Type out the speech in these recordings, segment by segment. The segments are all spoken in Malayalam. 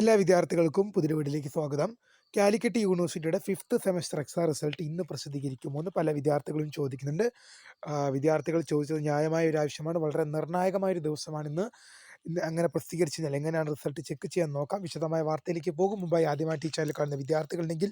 എല്ലാ വിദ്യാർത്ഥികൾക്കും പുതിയ സ്വാഗതം. കാലിക്കറ്റ് യൂണിവേഴ്സിറ്റിയുടെ ഫിഫ്ത്ത് സെമസ്റ്റർ എക്സാം റിസൾട്ട് ഇന്ന് പ്രസിദ്ധീകരിക്കുമോ എന്ന് പല വിദ്യാർത്ഥികളും ചോദിക്കുന്നുണ്ട്. വിദ്യാർത്ഥികൾ ചോദിച്ചത് ന്യായമായ ഒരു ആവശ്യമാണ്. വളരെ നിർണായകമായ ഒരു ദിവസമാണ് ഇന്ന് അങ്ങനെ പ്രസിദ്ധീകരിച്ചു കഴിഞ്ഞാൽ എങ്ങനെയാണ് റിസൾട്ട് ചെക്ക് ചെയ്യാൻ നോക്കാം. വിശദമായ വാർത്തയിലേക്ക് പോകും. മുമ്പായി ആദ്യമായിട്ട് ഈ ചാനൽ കാണുന്ന വിദ്യാർത്ഥികളുണ്ടെങ്കിൽ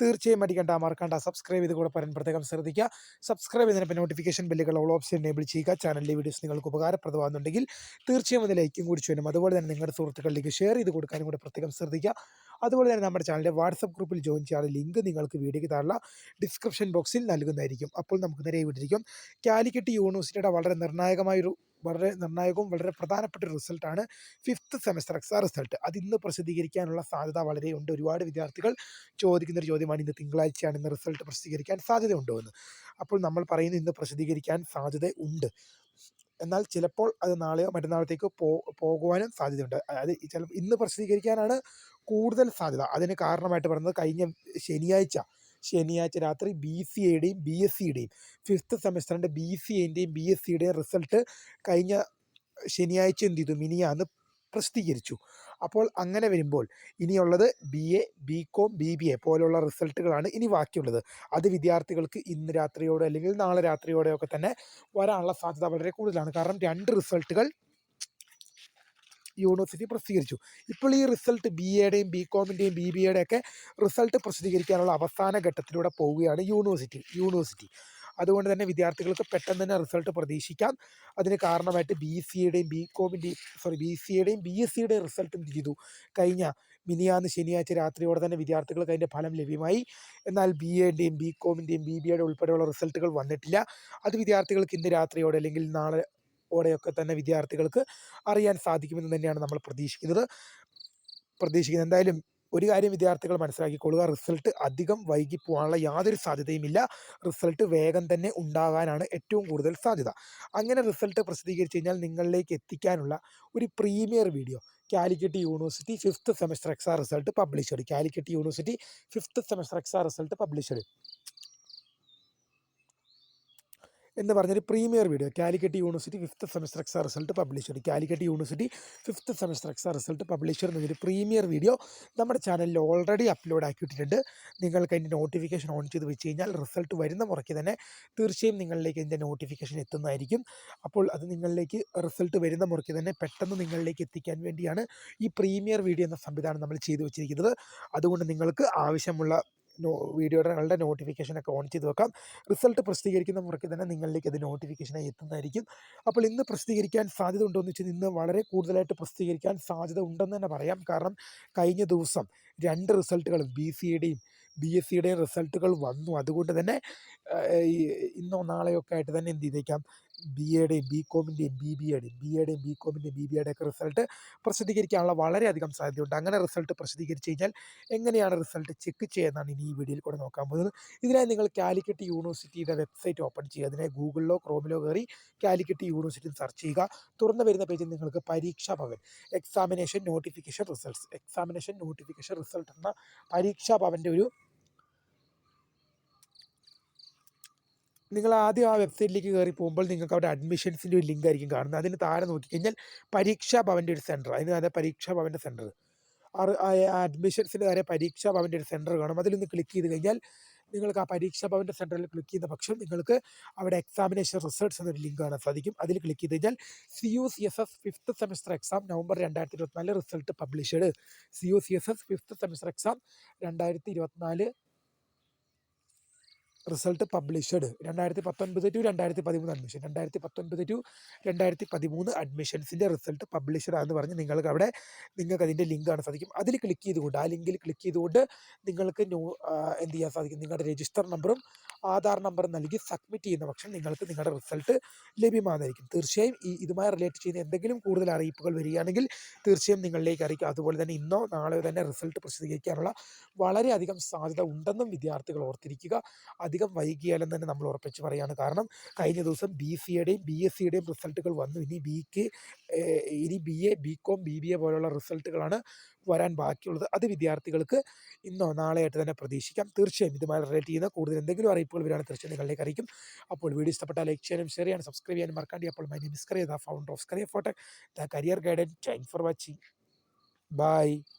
തീർച്ചയായും അടിക്കേണ്ട മറക്കണ്ട സബ്സ്ക്രൈബ് ചെയ്ത് കൂടെ പറയാൻ പ്രത്യേകം ശ്രദ്ധിക്കുക. സബ്സ്ക്രൈബ് ചെയ്തതിനൊപ്പം നോട്ടിഫിക്കേഷൻ ബില്ലുകൾ ഓൾ ഓപ്ഷൻ എനേബിൾ ചെയ്യുക. ചാനലിലെ വീഡിയോസ് നിങ്ങൾക്ക് ഉപകാരപ്രദമാകുന്നുണ്ടെങ്കിൽ തീർച്ചയായും അത് ലൈക്കും കൂടി ചെയ്യണം അതുപോലെ തന്നെ നിങ്ങളുടെ സുഹൃത്തുക്കളിലേക്ക് ഷെയർ ചെയ്ത് കൊടുക്കാനും കൂടെ പ്രത്യേകം ശ്രദ്ധിക്കുക. അതുപോലെ തന്നെ നമ്മുടെ ചാനലിന്റെ വാട്സപ്പ് ഗ്രൂപ്പിൽ ജോയിൻ ചെയ്യാനുള്ള ലിങ്ക് നിങ്ങൾക്ക് വീഡിയോയ്ക്ക് താഴെ ഡിസ്ക്രിപ്ഷൻ ബോക്സിൽ നൽകുന്നതായിരിക്കും. അപ്പോൾ നമുക്ക് നേരെ വിട്ടിരിക്കും കാലിക്കറ്റ് യൂണിവേഴ്സിറ്റിയുടെ വളരെ നിർണായകമായൊരു വളരെ നിർണായകവും വളരെ പ്രധാനപ്പെട്ട റിസൾട്ടാണ് ഫിഫ്ത്ത് സെമസ്റ്റർ എക്സാം റിസൾട്ട് അത് ഇന്ന് പ്രസിദ്ധീകരിക്കാനുള്ള സാധ്യത വളരെയുണ്ട് ഒരുപാട് വിദ്യാർത്ഥികൾ ചോദിക്കുന്ന ഒരു ചോദ്യമാണ് ഇന്ന് തിങ്കളാഴ്ചയാണ് ഇന്ന് റിസൾട്ട് പ്രസിദ്ധീകരിക്കാൻ സാധ്യതയുണ്ടോ എന്ന്. അപ്പോൾ നമ്മൾ പറയുന്നു ഇന്ന് പ്രസിദ്ധീകരിക്കാൻ സാധ്യത ഉണ്ട്. എന്നാൽ ചിലപ്പോൾ അത് നാളെയോ മറ്റന്നാളത്തേക്കോ പോ പോകുവാനും സാധ്യതയുണ്ട്. അതായത് ചിലപ്പോൾ ഇന്ന് പ്രസിദ്ധീകരിക്കാനാണ് കൂടുതൽ സാധ്യത. അതിന് കാരണമായിട്ട് പറയുന്നത് കഴിഞ്ഞ ശനിയാഴ്ച ശനിയാഴ്ച രാത്രി ബി സി എയുടെയും ബി എസ് സിയുടെയും ഫിഫ്ത്ത് സെമസ്റ്ററിന്റെ ബി സി എന്റെയും ബി എസ് സിയുടെയും റിസൾട്ട് കഴിഞ്ഞ ശനിയാഴ്ച എന്ത് ചെയ്തു? മിനിയാന്ന് പ്രസിദ്ധീകരിച്ചു. അപ്പോൾ അങ്ങനെ വരുമ്പോൾ ഇനിയുള്ളത് B A B com B B A പോലുള്ള റിസൾട്ടുകളാണ് ഇനി ബാക്കിയുള്ളത്. അത് വിദ്യാർത്ഥികൾക്ക് ഇന്ന് രാത്രിയോടെ അല്ലെങ്കിൽ നാളെ രാത്രിയോടെ ഒക്കെ തന്നെ വരാനുള്ള സാധ്യത വളരെ കൂടുതലാണ്. കാരണം രണ്ട് റിസൾട്ടുകൾ യൂണിവേഴ്സിറ്റി പ്രസിദ്ധീകരിച്ചു. ഇപ്പോൾ ഈ റിസൾട്ട് ബി എയുടെയും ബി കോമിന്റെയും ബി ബി എയുടെ ഒക്കെ റിസൾട്ട് പ്രസിദ്ധീകരിക്കാനുള്ള അവസാന ഘട്ടത്തിലൂടെ പോവുകയാണ് യൂണിവേഴ്സിറ്റി യൂണിവേഴ്സിറ്റി. അതുകൊണ്ട് തന്നെ വിദ്യാർത്ഥികൾക്ക് പെട്ടെന്ന് തന്നെ റിസൾട്ട് പ്രതീക്ഷിക്കാം. അതിന് കാരണമായിട്ട് ബി സിയുടെയും ബി കോമിന്റെയും സോറി ബി സിയുടെയും ബി എസ് സിയുടെയും റിസൾട്ട് ചെയ്തു? കഴിഞ്ഞ മിനിയാന്ന് ശനിയാഴ്ച രാത്രിയോടെ തന്നെ വിദ്യാർത്ഥികൾക്ക് അതിന്റെ ഫലം ലഭ്യമായി. എന്നാൽ ബി എന്റെയും ബി കോമിന്റെയും ബി ബി എയുടെ ഉൾപ്പെടെയുള്ള റിസൾട്ടുകൾ വന്നിട്ടില്ല. അത് വിദ്യാർത്ഥികൾക്ക് ഇന്ന് രാത്രിയോടെ അല്ലെങ്കിൽ നാളെ ഓടെയൊക്കെ തന്നെ വിദ്യാർത്ഥികൾക്ക് അറിയാൻ സാധിക്കുമെന്ന് തന്നെയാണ് നമ്മൾ പ്രതീക്ഷിക്കുന്നത്. പ്രതീക്ഷിക്കുന്നത്. എന്തായാലും ഒരു കാര്യം വിദ്യാർത്ഥികൾ മനസ്സിലാക്കിക്കൊള്ളുക റിസൾട്ട് അധികം വൈകി പോകാനുള്ള യാതൊരു സാധ്യതയുമില്ല. റിസൾട്ട് വേഗം തന്നെ ഉണ്ടാകാനാണ് ഏറ്റവും കൂടുതൽ സാധ്യത. അങ്ങനെ റിസൾട്ട് പ്രസിദ്ധീകരിച്ച് കഴിഞ്ഞാൽ നിങ്ങളിലേക്ക് എത്തിക്കാനുള്ള ഒരു premier video Calicut university fifth semester exam result publish ചെയ്തു Calicut university fifth semester exam result published എന്ന് പറഞ്ഞൊരു premier video Calicut university fifth semester exam result publish ചെയ്തു. Calicut university fifth semester exam result published എന്നൊരു പ്രീമിയർ വീഡിയോ നമ്മുടെ ചാനലിൽ ഓൾറെഡി അപ്ലോഡ് ആക്കിയിട്ടുണ്ട് നിങ്ങൾക്ക് അതിന്റെ നോട്ടിഫിക്കേഷൻ ഓൺ ചെയ്ത് വെച്ച് കഴിഞ്ഞാൽ റിസൾട്ട് വരുന്ന മുറയ്ക്ക് തന്നെ തീർച്ചയായും നിങ്ങളിലേക്ക് അതിന്റെ നോട്ടിഫിക്കേഷൻ എത്തുന്നതായിരിക്കും. അപ്പോൾ അത് നിങ്ങളിലേക്ക് റിസൾട്ട് വരുന്ന മുറയ്ക്ക് തന്നെ പെട്ടെന്ന് നിങ്ങളിലേക്ക് എത്തിക്കാൻ വേണ്ടിയാണ് ഈ പ്രീമിയർ വീഡിയോ എന്ന സംവിധാനം നമ്മൾ ചെയ്തു വെച്ചിരിക്കുന്നത്. അതുകൊണ്ട് നിങ്ങൾക്ക് ആവശ്യമുള്ള വീഡിയോയുടെ നോട്ടിഫിക്കേഷനൊക്കെ ഓൺ ചെയ്ത് വെക്കാം. റിസൾട്ട് പ്രസിദ്ധീകരിക്കുന്ന മുറയ്ക്ക് തന്നെ നിങ്ങളിലേക്ക് അത് നോട്ടിഫിക്കേഷനായി എത്തുന്നതായിരിക്കും. അപ്പോൾ ഇന്ന് പ്രസിദ്ധീകരിക്കാൻ സാധ്യത ഉണ്ടോ എന്ന് വെച്ചാൽ ഇന്ന് വളരെ കൂടുതലായിട്ട് പ്രസിദ്ധീകരിക്കാൻ സാധ്യത ഉണ്ടെന്ന് തന്നെ പറയാം. കാരണം കഴിഞ്ഞ ദിവസം രണ്ട് റിസൾട്ടുകളും ബി സിയുടെയും ബി എസ് സിയുടെയും റിസൾട്ടുകൾ വന്നു. അതുകൊണ്ട് തന്നെ ഇന്നോ നാളെയോ ഒക്കെ ആയിട്ട് തന്നെ എന്ത് ചെയ്തേക്കാം? ബി എയുടെയും ബി കോമിന്റെയും ബി ബി എയുടെയും ബി എയുടെയും ബി കോമിന്റെയും ബി ബി എയുടെ ഒക്കെ റിസൾട്ട് പ്രസിദ്ധീകരിക്കാനുള്ള വളരെയധികം സാധ്യതയുണ്ട്. അങ്ങനെ റിസൾട്ട് പ്രസിദ്ധീകരിച്ച് കഴിഞ്ഞാൽ എങ്ങനെയാണ് റിസൾട്ട് ചെക്ക് ചെയ്യുന്നതാണ് ഇനി ഈ വീഡിയോയിൽ കൂടെ നോക്കാൻ പോകുന്നത്. ഇതിനായി നിങ്ങൾ കാലിക്കറ്റ് യൂണിവേഴ്സിറ്റിയുടെ വെബ്സൈറ്റ് ഓപ്പൺ ചെയ്യുക. അതിനെ ഗൂഗിളിലോ ക്രോമിലോ കയറി കാലിക്കറ്റ് യൂണിവേഴ്സിറ്റി സെർച്ച് ചെയ്യുക. തുറന്നു വരുന്ന പേജിൽ നിങ്ങൾക്ക് Pareeksha Bhavan examination notification results examination notification result എന്ന പരീക്ഷാ ഭവന്റെ ഒരു നിങ്ങൾ ആദ്യം ആ വെബ്സൈറ്റിലേക്ക് കയറി പോകുമ്പോൾ നിങ്ങൾക്ക് അവിടെ അഡ്മിഷൻസിന്റെ ഒരു ലിങ്ക് ആയിരിക്കും കാണുന്നത്. അതിന് താഴെ നോക്കിക്കഴിഞ്ഞാൽ പരീക്ഷാ ഭവന്റെ ഒരു സെന്റർ അതിന് താഴെ പരീക്ഷാ ഭവന്റെ സെന്റർ അഡ്മിഷൻസിന്റെ താഴെ പരീക്ഷാ ഭവന്റെ ഒരു സെന്റർ കാണും. അതിലൊന്ന് ക്ലിക്ക് ചെയ്ത് കഴിഞ്ഞാൽ നിങ്ങൾക്ക് ആ പരീക്ഷാ ഭവന്റെ സെന്ററിൽ ക്ലിക്ക് ചെയ്യുന്ന പക്ഷം നിങ്ങൾക്ക് അവിടെ എക്സാമിനേഷൻ റിസൾട്ട്സ് എന്നൊരു ലിങ്ക് കാണാൻ സാധിക്കും. അതിൽ ക്ലിക്ക് ചെയ്ത് കഴിഞ്ഞാൽ C U C S S fifth semester exam November രണ്ടായിരത്തി ഇരുപത്തിനാല് result published C U C S S fifth semester exam രണ്ടായിരത്തി ഇരുപത്തിനാല് റിസൾട്ട് പബ്ലിഷ്ഡ്. രണ്ടായിരത്തി പത്തൊൻപത് ടു രണ്ടായിരത്തി പതിമൂന്ന് അഡ്മിഷൻ രണ്ടായിരത്തി പത്തൊൻപത് ടു രണ്ടായിരത്തി പതിമൂന്ന് അഡ്മിഷൻസിന്റെ റിസൾട്ട് പബ്ലിഷ്ഡ് ആണെന്ന് പറഞ്ഞ് നിങ്ങൾക്ക് അവിടെ നിങ്ങൾക്ക് അതിന്റെ ലിങ്ക് കാണാൻ സാധിക്കും. അതിൽ ക്ലിക്ക് ചെയ്തുകൊണ്ട് ആ ലിങ്കിൽ ക്ലിക്ക് ചെയ്തുകൊണ്ട് നിങ്ങൾക്ക് ന്യൂ എന്ത് ചെയ്യാൻ സാധിക്കും? നിങ്ങളുടെ രജിസ്റ്റർ നമ്പറും ആധാർ നമ്പറും നൽകി സബ്മിറ്റ് ചെയ്യുന്ന പക്ഷം നിങ്ങൾക്ക് നിങ്ങളുടെ റിസൾട്ട് ലഭ്യമാകുന്നതായിരിക്കും. തീർച്ചയായും ഈ ഇതുമായി റിലേറ്റ് ചെയ്യുന്ന എന്തെങ്കിലും കൂടുതൽ അറിയിപ്പുകൾ വരികയാണെങ്കിൽ തീർച്ചയായും നിങ്ങളിലേക്ക് അറിയിക്കും. അതുപോലെ തന്നെ ഇന്നോ നാളെയോ തന്നെ റിസൾട്ട് പ്രസിദ്ധീകരിക്കാനുള്ള വളരെയധികം സാധ്യത ഉണ്ടെന്നും വിദ്യാർത്ഥികൾ ഓർത്തിരിക്കുക. അധികം വൈകിയാലും തന്നെ നമ്മൾ ഉറപ്പിച്ച് പറയാണ് കാരണം കഴിഞ്ഞ ദിവസം ബി സിയുടെയും ബി എസ് സിയുടെയും റിസൾട്ടുകൾ വന്നു. ഇനി ബിക്ക് ഇനി B A B com B B A പോലുള്ള റിസൾട്ടുകളാണ് വരാൻ ബാക്കിയുള്ളത്. അത് വിദ്യാർത്ഥികൾക്ക് ഇന്നോ നാളെയായിട്ട് തന്നെ പ്രതീക്ഷിക്കാം. തീർച്ചയായും ഇതുമായി റിലേറ്റ് ചെയ്യുന്ന കൂടുതൽ എന്തെങ്കിലും അറിയിപ്പുകൾ വരികയാണെങ്കിൽ തീർച്ചയായും നിങ്ങളിലേക്ക് അറിയിക്കും. അപ്പോൾ വീഡിയോ ഇഷ്ടപ്പെട്ടാൽ ലൈക്ക് ചെയ്യാനും ഷെയർ ചെയ്യാനും സബ്സ്ക്രൈബ് ചെയ്യാനും മറക്കാണ്ടി. അപ്പോൾ my name is Kariya the founder of Skariya ഫോട്ടെ the career guidance thank for watching bye